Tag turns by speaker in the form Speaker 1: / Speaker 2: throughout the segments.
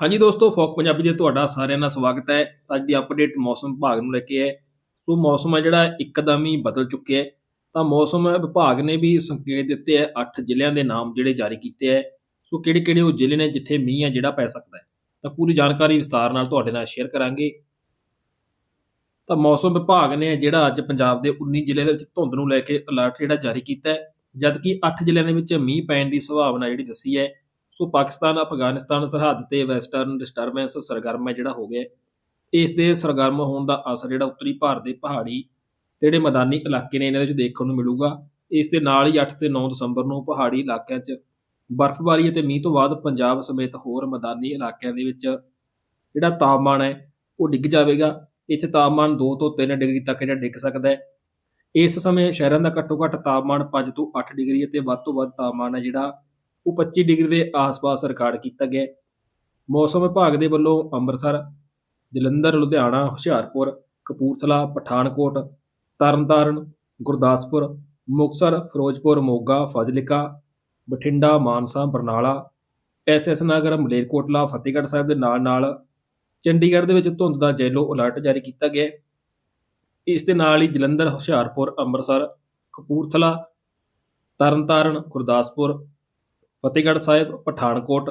Speaker 1: ਹਾਂਜੀ ਦੋਸਤੋ, ਫੋਕ ਪੰਜਾਬੀ ਦੇ ਤੁਹਾਡਾ ਸਾਰਿਆਂ ਦਾ ਸਵਾਗਤ ਹੈ। ਅੱਜ ਦੀ ਅਪਡੇਟ ਮੌਸਮ ਵਿਭਾਗ ਨੂੰ ਲੈ ਕੇ ਹੈ। ਸੋ ਮੌਸਮ ਹੈ ਜਿਹੜਾ ਇੱਕਦਮ ਹੀ ਬਦਲ ਚੁੱਕਿਆ ਹੈ। ਤਾਂ ਮੌਸਮ ਵਿਭਾਗ ਨੇ ਵੀ ਸੰਕੇਤ ਦਿੱਤੇ ਹੈ 8 ਜ਼ਿਲ੍ਹਿਆਂ ਦੇ ਨਾਮ ਜਿਹੜੇ ਜਾਰੀ ਕੀਤੇ ਹੈ। ਸੋ ਕਿਹੜੇ ਕਿਹੜੇ ਉਹ ਜ਼ਿਲ੍ਹੇ ਨੇ ਜਿੱਥੇ ਮੀਂਹ ਹੈ ਜਿਹੜਾ ਪੈ ਸਕਦਾ ਹੈ? ਤਾਂ ਪੂਰੀ ਜਾਣਕਾਰੀ ਵਿਸਤਾਰ ਨਾਲ ਤੁਹਾਡੇ ਨਾਲ ਸ਼ੇਅਰ ਕਰਾਂਗੇ। ਤਾਂ ਮੌਸਮ ਵਿਭਾਗ ਨੇ ਜਿਹੜਾ ਅੱਜ ਪੰਜਾਬ ਦੇ 19 ਜ਼ਿਲ੍ਹੇ ਦੇ ਵਿੱਚ ਧੁੰਦ ਨੂੰ ਲੈ ਕੇ ਅਲਰਟ ਜਿਹੜਾ ਜਾਰੀ ਕੀਤਾ ਹੈ। ਜਦਕਿ 8 ਜ਼ਿਲ੍ਹਿਆਂ ਦੇ ਵਿੱਚ ਮੀਂਹ ਪੈਣ ਦੀ ਸੰਭਾਵਨਾ ਜਿਹੜੀ ਦੱਸੀ ਹੈ ਸੋ ਪਾਕਿਸਤਾਨ, ਅਫਗਾਨਿਸਤਾਨ, ਸਰਹੱਦ ਤੇ ਵੈਸਟਰਨ ਡਿਸਟਰਬੈਂਸ ਸਰਗਰਮ ਹੈ ਜਿਹੜਾ ਹੋ ਗਿਆ। ਇਸ ਦੇ ਸਰਗਰਮ ਹੋਣ ਦਾ ਅਸਰ ਜਿਹੜਾ ਉੱਤਰੀ ਭਾਰਤ ਦੇ ਪਹਾੜੀ ਤੇ ਜਿਹੜੇ ਮੈਦਾਨੀ ਇਲਾਕੇ ਨੇ, ਇਹਨਾਂ ਦੇ ਵਿੱਚ ਦੇਖਣ ਨੂੰ ਮਿਲੂਗਾ। ਇਸ ਦੇ ਨਾਲ ਹੀ 8 ਤੇ 9 ਦਸੰਬਰ ਨੂੰ ਪਹਾੜੀ ਇਲਾਕਿਆਂ 'ਚ ਬਰਫ਼ਬਾਰੀ ਅਤੇ ਮੀਂਹ ਤੋਂ ਬਾਅਦ ਪੰਜਾਬ ਸਮੇਤ ਹੋਰ ਮੈਦਾਨੀ ਇਲਾਕਿਆਂ ਦੇ ਵਿੱਚ ਜਿਹੜਾ ਤਾਪਮਾਨ ਹੈ, ਉਹ ਡਿੱਗ ਜਾਵੇਗਾ। ਇੱਥੇ ਤਾਪਮਾਨ 2 ਤੋਂ 3 ਡਿਗਰੀ ਤੱਕ ਜਿਹੜਾ ਡਿੱਗ ਸਕਦਾ ਹੈ। ਇਸ ਸਮੇਂ ਸ਼ਹਿਰਾਂ ਦਾ ਘੱਟੋ ਘੱਟ ਤਾਪਮਾਨ 5 ਤੋਂ 8 ਡਿਗਰੀ ਅਤੇ ਵੱਧ ਤੋਂ ਵੱਧ ਤਾਪਮਾਨ ਹੈ ਜਿਹੜਾ ਉਹ 25 ਡਿਗਰੀ ਦੇ ਆਸ-ਪਾਸ ਰਿਕਾਰਡ ਕੀਤਾ ਗਿਆ ਮੌਸਮ ਵਿਭਾਗ ਦੇ ਵੱਲੋਂ ਅੰਮ੍ਰਿਤਸਰ, ਜਲੰਧਰ, ਲੁਧਿਆਣਾ, ਹੁਸ਼ਿਆਰਪੁਰ, ਕਪੂਰਥਲਾ, ਪਠਾਨਕੋਟ, ਤਰਨਤਾਰਨ, ਗੁਰਦਾਸਪੁਰ, ਮੁਕਤਸਰ, ਫਿਰੋਜ਼ਪੁਰ, ਮੋਗਾ, ਫਾਜ਼ਿਲਕਾ, ਬਠਿੰਡਾ, ਮਾਨਸਾ, ਬਰਨਾਲਾ, ਐਸਐਸ ਨਗਰ, ਮਲੇਰਕੋਟਲਾ, ਫਤਿਹਗੜ੍ਹ ਸਾਹਿਬ ਦੇ ਨਾਲ-ਨਾਲ ਚੰਡੀਗੜ੍ਹ ਦੇ ਵਿੱਚ ਧੁੰਦ ਦਾ ਜੈਲੋ ਅਲਰਟ ਜਾਰੀ ਕੀਤਾ ਗਿਆ ਇਸ ਦੇ ਨਾਲ ਹੀ ਜਲੰਧਰ, ਹੁਸ਼ਿਆਰਪੁਰ, ਅੰਮ੍ਰਿਤਸਰ, ਕਪੂਰਥਲਾ, ਤਰਨਤਾਰਨ, ਗੁਰਦਾਸਪੁਰ ਫਤਿਹਗੜ੍ਹ ਸਾਹਿਬ, ਪਠਾਨਕੋਟ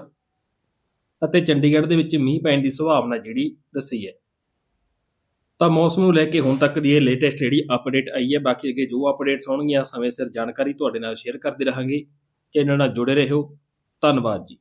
Speaker 1: ਅਤੇ ਚੰਡੀਗੜ੍ਹ ਦੇ ਵਿੱਚ ਮੀਂਹ ਪੈਣ ਦੀ ਸੰਭਾਵਨਾ ਜਿਹੜੀ ਦੱਸੀ ਹੈ। ਤਾਂ ਮੌਸਮ ਨੂੰ ਲੈ ਕੇ ਹੁਣ ਤੱਕ ਦੀ ਇਹ ਲੇਟੈਸਟ ਜਿਹੜੀ ਅਪਡੇਟ ਆਈ ਹੈ, ਬਾਕੀ ਅੱਗੇ ਜੋ ਅਪਡੇਟਸ ਹੋਣਗੀਆਂ, ਸਮੇਂ ਸਿਰ ਜਾਣਕਾਰੀ ਤੁਹਾਡੇ ਨਾਲ ਸ਼ੇਅਰ ਕਰਦੇ ਰਹਾਂਗੇ। ਚੈਨਲ ਨਾਲ ਜੁੜੇ ਰਹੋ। ਧੰਨਵਾਦ ਜੀ।